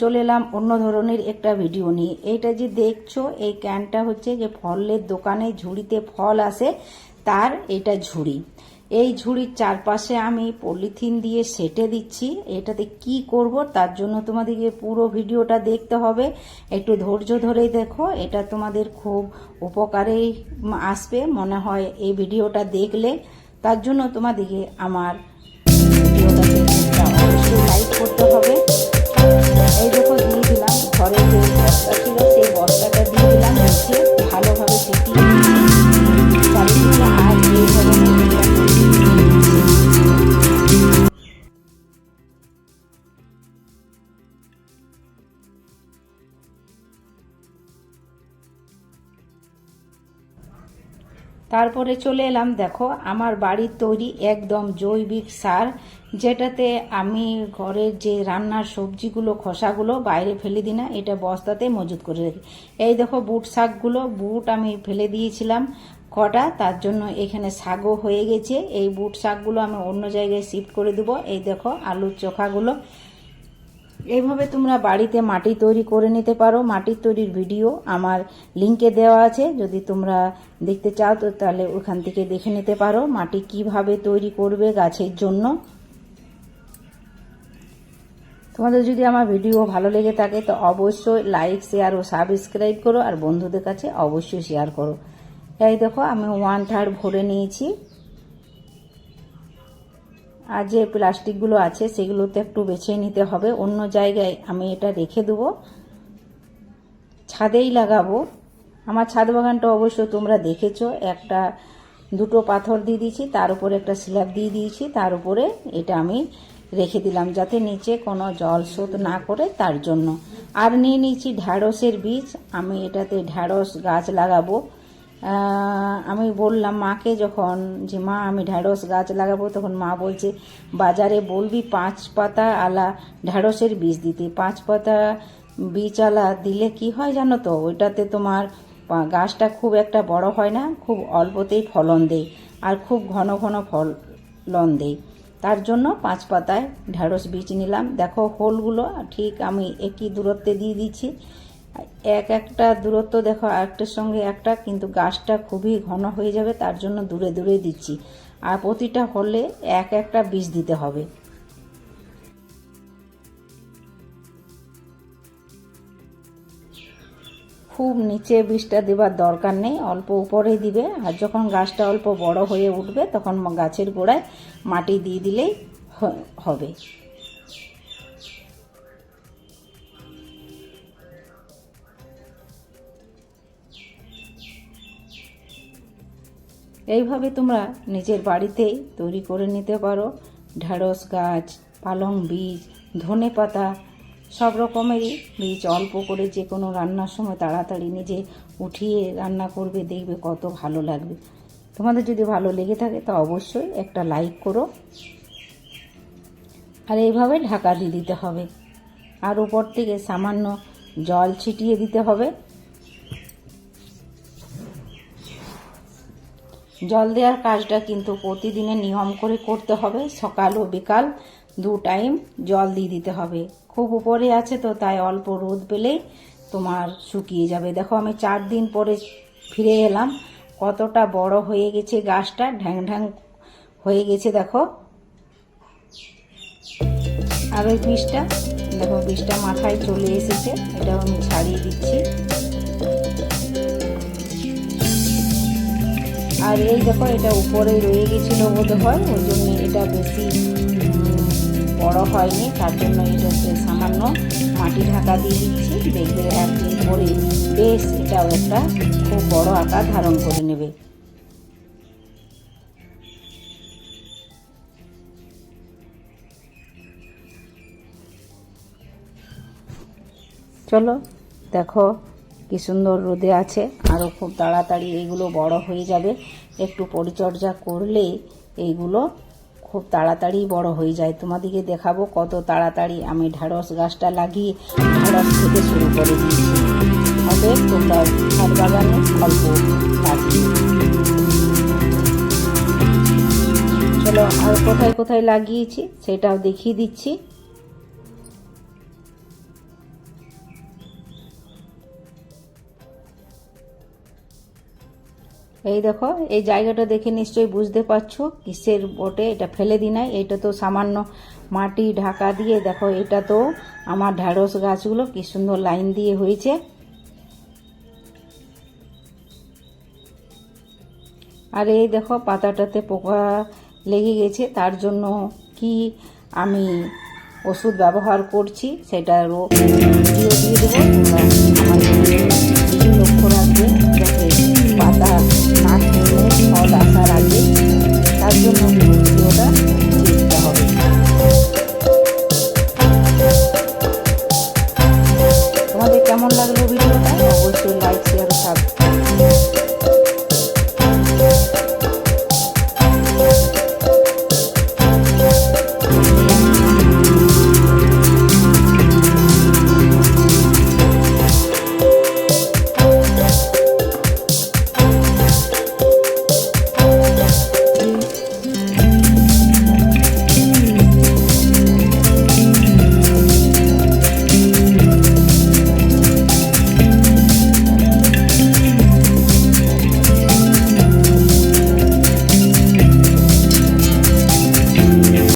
চলে এলাম অন্য ধরনের একটা ভিডিও নিয়ে। এইটা যে দেখছ, এই ক্যানটা হচ্ছে যে ফলের দোকানে ঝুড়িতে ফল আসে, তার এটা ঝুড়ি। এই ঝুড়ির চারপাশে আমি পলিথিন দিয়ে সেটে দিচ্ছি। এটাতে কি করব তার জন্য তোমাদেরকে পুরো ভিডিওটা দেখতে হবে। একটু ধৈর্য ধরেই দেখো, এটা তোমাদের খুব উপকারেই আসবে মনে হয় এই ভিডিওটা দেখলে। তার জন্য তোমাদেরকে আমার ভিডিওটাতে অবশ্যই লাইক করতে হবে। ঘরে যে বস্তা ছিল সেই বস্তাটা দিয়ে দিলাম ভালোভাবে ফেটিয়ে তারপরে চলে এলাম, দেখো, আমার বাড়ির তৈরি একদম জৈবিক সার, যেটাতে আমি ঘরের যে রান্নার সবজিগুলো, খোসাগুলো বাইরে ফেলে দিই না, এটা বস্তাতে মজুত করে রাখি। এই দেখো, বুট শাকগুলো, বুট আমি ফেলে দিয়েছিলাম কটা, তার জন্য এখানে শাকও হয়ে গেছে। এই বুট শাকগুলো আমি অন্য জায়গায় শিফট করে দেবো। এই দেখো, আলুর চোখাগুলো এইভাবে তোমরা বাড়িতে মাটি তৈরি করে নিতে পারো। মাটির তৈরির ভিডিও আমার লিংকে দেওয়া আছে। যদি তোমরা দেখতে চাও তো তাহলে ওখান থেকে দেখে নিতে পারো মাটি কীভাবে তৈরি করবে গাছের জন্য। তোমাদের যদি আমার ভিডিও ভালো লেগে থাকে তো অবশ্যই লাইক, শেয়ার ও সাবস্ক্রাইব করো। আর বন্ধুদের কাছে অবশ্যই শেয়ার করো। এই দেখো আমি ওয়ান থার্ড ভরে নিয়েছি। আর যে প্লাস্টিকগুলো আছে সেগুলোতে একটু বেছে নিতে হবে। অন্য জায়গায় আমি এটা রেখে দেবো। ছাদেই লাগাবো। আমার ছাদ বাগানটা অবশ্য তোমরা দেখেছ। একটা দুটো পাথর দিয়ে দিয়েছি, তার উপরে একটা স্ল্যাব দিয়ে দিয়েছি, তার উপরে এটা আমি রেখে দিলাম যাতে নিচে কোনো জল শোধ না করে তার জন্য। আর নিয়ে নিয়েছি ঢ্যাঁড়সের বীজ। আমি এটাতে ঢ্যাঁড়স গাছ লাগাবো। আমি বললাম, মাকে যখন যে, মা, আমি ঢ্যাঁড়স গাছ লাগাবো, তখন মা বলছে, বাজারে বলবি পাঁচ পাতা আলা ঢ্যাঁড়সের বীজ দিতে। পাঁচ পাতা বীজ আলা দিলে কি হয় জানো তো? ওইটাতে তোমার গাছটা খুব একটা বড় হয় না, খুব অল্পতেই ফলন দেয় আর খুব ঘন ঘন ফলন দেয়। তার জন্য পাঁচ পাতায় ঢ্যাঁড়স বীজ নিলাম। দেখো, হোলগুলো ঠিক আমি একই দূরত্বে দিয়ে দিচ্ছি। এক একটা দূরত্ব দেখো একটার সঙ্গে একটা, কিন্তু গাছটা খুবই ঘন হয়ে যাবে, তার জন্য দূরে দূরে দিচ্ছি। আর প্রতিটা হলে এক একটা বীজ দিতে হবে। খুব নিচে বীজটা দেবার দরকার নেই, অল্প উপরেই দিবে। আর যখন গাছটা অল্প বড় হয়ে উঠবে, তখন গাছের গোড়ায় মাটি দিয়ে দিলেই হবে। এইভাবে তোমরা নিজের বাড়িতেই তৈরি করে নিতে পারো। ঢেঁড়স গাছ, পালং বীজ, ধনে পাতা, সব রকমেরই বীজ অল্প করে যে কোনো রান্নার সময় তাড়াতাড়ি নিজে উঠিয়ে রান্না করবে, দেখবে কত ভালো লাগবে। তোমাদের যদি ভালো লেগে থাকে, তো অবশ্যই একটা লাইক করো। আর এইভাবে ঢাকা দিয়ে দিতে হবে। আর উপর থেকে সামান্য জল ছিটিয়ে দিতে হবে। জল দেওয়ার কাজটা কিন্তু প্রতিদিনের নিয়ম করে করতে হবে। সকাল ও বিকাল দু টাইম জল দিয়ে দিতে হবে। খুব উপরে আছে তো, তাই অল্প রোদ পেলেই তোমার শুকিয়ে যাবে। দেখো, আমি চার দিন পরে ফিরে এলাম। কতটা বড় হয়ে গেছে গাছটা, ঢ্যাং ঢ্যাং হয়ে গেছে, দেখো। আর ওই বিষটা, দেখো, বিষটা মাথায় চলে এসেছে। এটাও আমি ছাড়িয়ে দিচ্ছি। আর এই দেখো, এটা উপরে রয়ে গেছিল বোধ হয় ওই জন্য এটা বেশি বড় হয়নি, তার জন্য এটাতে সামান্য মাটি ঢাকা দিয়ে দিচ্ছি, দেখবে একদিন পরে বেশ এটাও একটা খুব বড় আকার ধারণ করে নেবে। চলো, দেখো কি সুন্দর রোদে আছে। আরও খুব তাড়াতাড়ি এইগুলো বড় হয়ে যাবে। একটু পরিচর্যা করলে এইগুলো খুব তাড়াতাড়ি বড় হয়ে যায়। তোমাদেরকে দেখাবো কত তাড়াতাড়ি আমি ঢ্যাঁড়স গাছটা লাগিয়ে ঢ্যাঁড়স থেকে শুরু করে দিয়েছি। অল্প চলো আর কোথায় কোথায় লাগিয়েছি সেটাও দেখিয়ে দিচ্ছি। এই দেখো, এই জায়গাটা দেখে নিশ্চয়ই বুঝতে পারছ, কিসের বটে, এটা ফেলে দি নাই, এটা তো সামান্য মাটি ঢাকা দিয়ে, দেখো, এটা তো আমার ঢ্যাঁড়স গাছগুলো কি সুন্দর লাইন দিয়ে হয়েছে। আর এই দেখো, পাতাটাতে পোকা লেগে গেছে, তার জন্য কি আমি ওষুধ ব্যবহার করছি সেটারও ভিডিও দিয়ে দেবো আমার